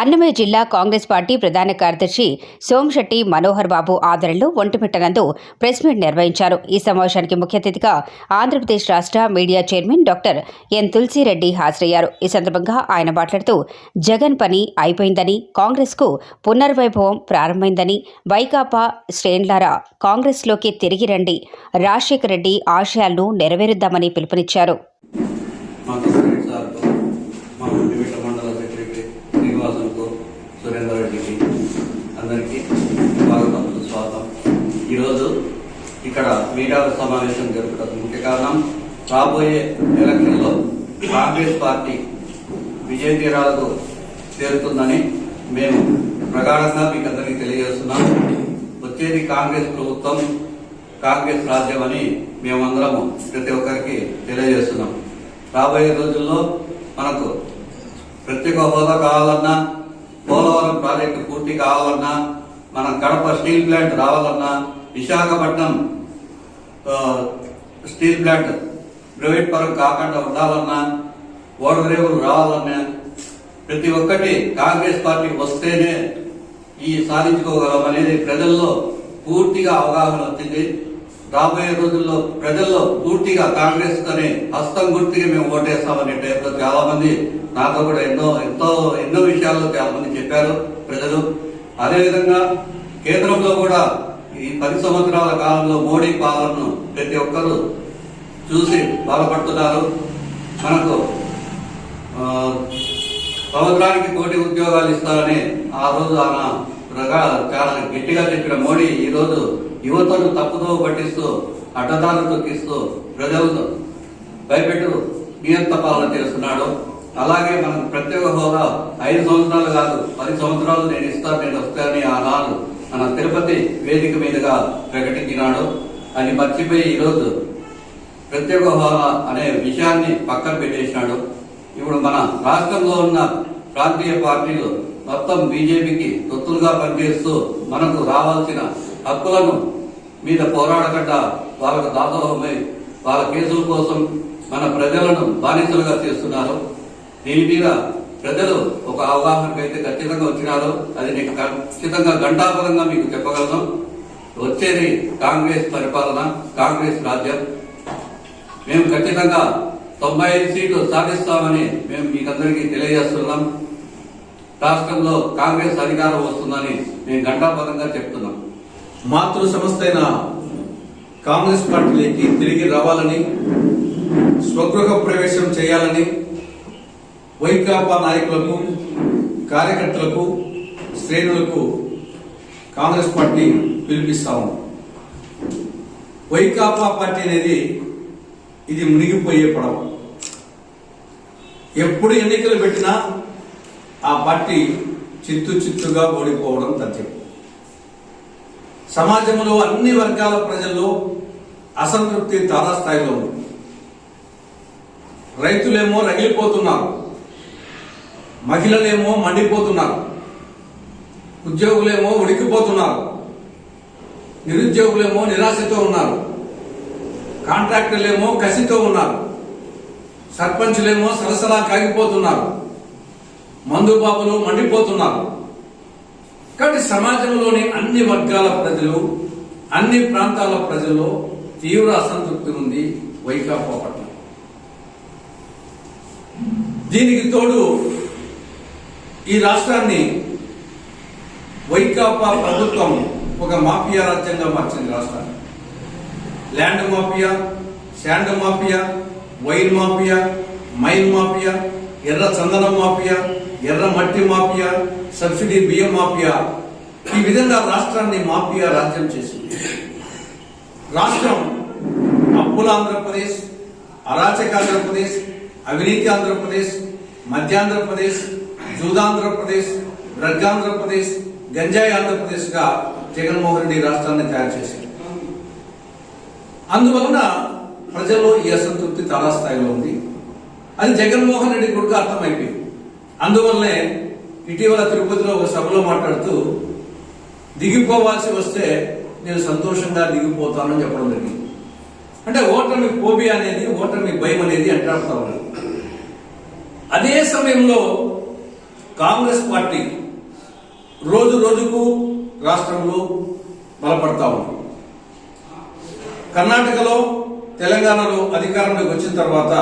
అన్నమయ్య జిల్లా కాంగ్రెస్ పార్టీ ప్రధాన కార్యదర్శి సోమశెట్టి మనోహర్ బాబు ఆధ్వర్యంలో ఒంటిమిట్టనందు ప్రెస్ మీట్ నిర్వహించారు. ఈ సమావేశానికి ముఖ్య అతిథిగా ఆంధ్రప్రదేశ్ రాష్ట్ర media chairman doctor N Tulasi Reddy హాజరయ్యారు. ఈ సందర్భంగా ఆయన మాట్లాడుతూ జగన్ పని అయిపోయిందని కాంగ్రెస్కు పునర్వైభవం ప్రారంభమైందని వైకాపా శ్రేణులారా కాంగ్రెస్లోకి తిరిగి రండి. రాజశేఖర రెడ్డి ఆశయాలను నెరవేరుద్దామని పిలుపునిచ్చారు. ఈరోజు ఇక్కడ మీడియా సమావేశం జరుపుటకు ముఖ్య కారణం రాబోయే ఎలక్షన్లో కాంగ్రెస్ పార్టీ విజయ తీరాలకు చేరుతుందని మేము ప్రగాఢంగా మీకు అందరికీ తెలియజేస్తున్నాం. వచ్చేది కాంగ్రెస్ ప్రభుత్వం కాంగ్రెస్ రాజ్యం అని మేమందరము ప్రతి ఒక్కరికి తెలియజేస్తున్నాం. రాబోయే రోజుల్లో మనకు ప్రత్యేక హోదా కావాలన్నా పోలవరం ప్రాజెక్టు పూర్తి కావాలన్నా మన కడప స్టీల్ ప్లాంట్ రావాలన్నా విశాఖపట్నం స్టీల్ ప్లాంట్ ప్రైవేట్ పరం కాకుండా ఉండాలన్నా ఓడరేవులు రావాలన్నా ప్రతి ఒక్కటి కాంగ్రెస్ పార్టీ వస్తేనే ఈ సాధించుకోగలం అనేది ప్రజల్లో పూర్తిగా అవగాహన వచ్చింది. రాబోయే రోజుల్లో ప్రజల్లో పూర్తిగా కాంగ్రెస్ తోనే హస్తం గుర్తుగా మేము ఓటేస్తామనే టైప్లో చాలా మంది నాతో కూడా ఎన్నో ఎంతో ఎన్నో విషయాల్లో చాలా మంది చెప్పారు ప్రజలు. అదేవిధంగా కేంద్రంలో కూడా ఈ పది సంవత్సరాల కాలంలో మోడీ పాలనను ప్రతి ఒక్కరూ చూసి బాధపడుతున్నారు. మనకు సంవత్సరానికి కోటి ఉద్యోగాలు ఇస్తారని ఆ రోజు ఆయన ప్రగా- చాలా గట్టిగా చెప్పిన మోడీ ఈ రోజు యువతను తప్పుదో పట్టిస్తూ అడ్డదారు తొక్కిస్తూ ప్రజలను భయపెట్టు నియంత పాలన చేస్తున్నాడు. అలాగే మనకు ప్రత్యేక హోదా ఐదు సంవత్సరాలు కాదు పది సంవత్సరాలు నేను ఇస్తాను నేను వస్తానని ఆనాడు మన తిరుపతి వేదిక మీదుగా ప్రకటించినాడు. అని మర్చిపోయి ఈరోజు ప్రత్యేక హోదా అనే విషయాన్ని పక్కన పెట్టేసినాడు. ఇప్పుడు మన రాష్ట్రంలో ఉన్న ప్రాంతీయ పార్టీలు మొత్తం బీజేపీకి తొత్తులుగా పనిచేస్తూ మనకు రావాల్సిన హక్కులను మీద పోరాడకుండా వాళ్ళకు దాతోహమై వాళ్ళ కేసుల కోసం మన ప్రజలను బానిసలుగా చేస్తున్నారు. దీని మీద ప్రజలు ఒక అవగాహనకు అయితే ఖచ్చితంగా వచ్చినారు అది నేను ఖచ్చితంగా గంటాపరంగా మీకు చెప్పగలను వచ్చేది కాంగ్రెస్ పరిపాలన కాంగ్రెస్ రాజ్యం. మేము ఖచ్చితంగా తొంభై ఐదు సీట్లు సాధిస్తామని మేము మీకందరికీ తెలియజేస్తున్నాం. రాష్ట్రంలో కాంగ్రెస్ అధికారం వస్తుందని మేము ఘంటాపరంగా చెప్తున్నాం. మాతృ సంస్థ అయిన కాంగ్రెస్ పార్టీలోకి తిరిగి రావాలని స్వగృహ ప్రవేశం చేయాలని వైకాపా నాయకులకు కార్యకర్తలకు శ్రేణులకు కాంగ్రెస్ పార్టీ పిలిపిస్తాము వైకాపా పార్టీ అనేది ఇది మునిగిపోయే పడవ. ఎప్పుడు ఎన్నికలు పెట్టినా ఆ పార్టీ చిత్తు చిత్తుగా ఓడిపోవడం తథ్యం. సమాజంలో అన్ని వర్గాల ప్రజల్లో అసంతృప్తి తారాస్థాయిలో ఉంది. రైతులేమో రగిలిపోతున్నారు. మహిళలేమో మండిపోతున్నారు. ఉద్యోగులేమో ఉడికిపోతున్నారు. నిరుద్యోగులేమో నిరాశతో ఉన్నారు. కాంట్రాక్టర్లేమో కసితో ఉన్నారు. సర్పంచులేమో సరసలా కాగిపోతున్నారు. మందు బాబులు మండిపోతున్నారు. కాబట్టి సమాజంలోని అన్ని వర్గాల ప్రజలు అన్ని ప్రాంతాల ప్రజల్లో తీవ్ర అసంతృప్తి ఉంది వైకాపా పట్ల. దీనికి తోడు ఈ రాష్ట్రాన్ని వైకాపా ప్రభుత్వం ఒక మాఫియా రాజ్యంగా మార్చింది రాష్ట్రాన్ని. Land mafia sand mafia wine mafia mine mafia ఎర్ర చందనం మాఫియా ఎర్ర మట్టి మాఫియా సబ్సిడీ బియ్యం మాఫియా ఈ విధంగా రాష్ట్రాన్ని మాఫియా రాజ్యం చేసింది. రాష్ట్రం అప్పుల ఆంధ్రప్రదేశ్ అరాచక ఆంధ్రప్రదేశ్ అవినీతి ఆంధ్రప్రదేశ్ మధ్యాంధ్రప్రదేశ్ జూదాంధ్రప్రదేశ్ డ్రగ్గాంధ్రప్రదేశ్ గంజాయి ఆంధ్రప్రదేశ్గా జగన్మోహన్ రెడ్డి రాష్ట్రాన్ని తయారు చేసింది అందువలన ప్రజల్లో ఈ అసంతృప్తి తారాస్థాయిలో ఉంది. అది జగన్మోహన్ రెడ్డి కొడుకు అర్థమైపోయింది. అందువల్లనే ఇటీవల తిరుపతిలో ఒక సభలో మాట్లాడుతూ దిగిపోవాల్సి వస్తే నేను సంతోషంగా దిగిపోతానని చెప్పడం జరిగింది. అంటే ఓటమి కోబి అనేది ఓటమి భయం అనేది అంటాడుతా ఉన్నాడు అదే సమయంలో కాంగ్రెస్ పార్టీ రోజు రోజుకు రాష్ట్రంలో బలపడతా ఉంది. కర్ణాటకలో తెలంగాణలో అధికారంలోకి వచ్చిన తర్వాత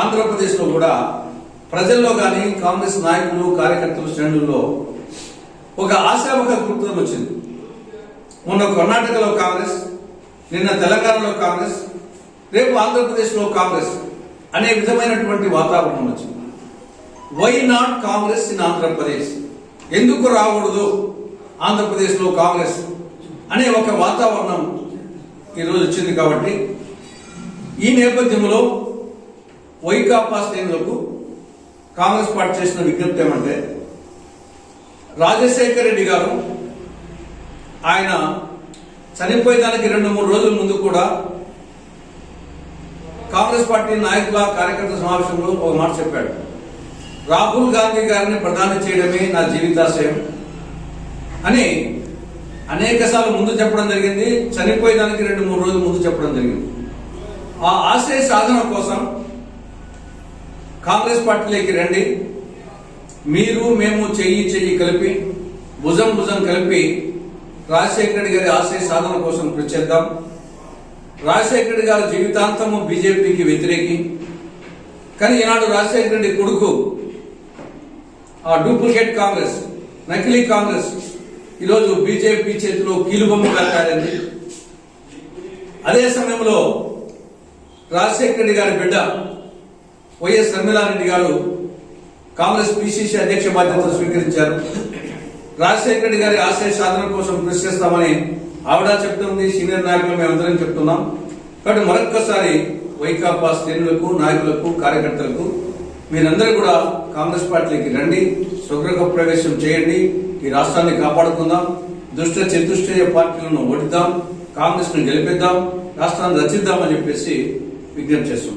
ఆంధ్రప్రదేశ్లో కూడా ప్రజల్లో కానీ కాంగ్రెస్ నాయకులు కార్యకర్తల శ్రేణుల్లో ఒక ఆశావహ గుర్తం వచ్చింది. మొన్న కర్ణాటకలో కాంగ్రెస్ నిన్న తెలంగాణలో కాంగ్రెస్ రేపు ఆంధ్రప్రదేశ్లో కాంగ్రెస్ అనే విధమైనటువంటి వాతావరణం వచ్చింది. Why not Congress in Andhra Pradesh ఎందుకు రాకూడదు ఆంధ్రప్రదేశ్లో కాంగ్రెస్ అనే ఒక వాతావరణం ఈరోజు వచ్చింది కాబట్టి ఈ నేపథ్యంలో వైకాపా శ్రేణులకు కాంగ్రెస్ పార్టీ చేసిన విజ్ఞప్తి ఏమంటే రాజశేఖర రెడ్డి గారు ఆయన చనిపోయేదానికి రెండు మూడు రోజుల ముందు కూడా కాంగ్రెస్ పార్టీ నాయకుల కార్యకర్త సమావేశంలో ఒక మాట చెప్పాడు. రాహుల్ గాంధీ గారిని ప్రధాని చేయడమే నా జీవితాశయం అని అనేక సార్లు ముందు చెప్పడం జరిగింది. చనిపోయేదానికి రెండు మూడు రోజులు ముందు చెప్పడం జరిగింది. ఆ ఆశయ సాధన కోసం కాంగ్రెస్ పార్టీలోకి రండి. మీరు మేము చెయ్యి చెయ్యి కలిపి భుజం భుజం కలిపి రాజశేఖర రెడ్డి గారి ఆశయ సాధన కోసం కృషి చేద్దాం. రాజశేఖర రెడ్డి గారి జీవితాంతము బీజేపీకి వ్యతిరేకి. కానీ ఈనాడు రాజశేఖర రెడ్డి కొడుకు ఆ డూప్లికేట్ కాంగ్రెస్ నకిలీ కాంగ్రెస్ ఈరోజు బీజేపీ చేతిలో కీలుబొమ్మగా తయారైంది అదే సమయంలో రాజశేఖర రెడ్డి గారి బిడ్డ వైఎస్ రమీలారెడ్డి గారు కాంగ్రెస్ పిసిసి అధ్యక్ష బాధ్యతలు స్వీకరించారు. రాజశేఖర రెడ్డి గారి ఆశయ సాధన కోసం కృషి చేస్తామని ఆవిడ చెప్తుంది సీనియర్ నాయకులు మేమందరం చెప్తున్నాం. కాబట్టి మరొక్కసారి వైకాపా శ్రేణులకు నాయకులకు కార్యకర్తలకు మీరందరూ కూడా కాంగ్రెస్ పార్టీకి రండి స్వగృహ ప్రవేశం చేయండి ఈ రాష్ట్రాన్ని కాపాడుకుందాం దుష్ట చతుష్టయ పార్టీలను ఓడిద్దాం కాంగ్రెస్ను గెలిపిద్దాం రాష్ట్రాన్ని రచిద్దామని చెప్పేసి విజ్ఞప్తి చేస్తున్నాం.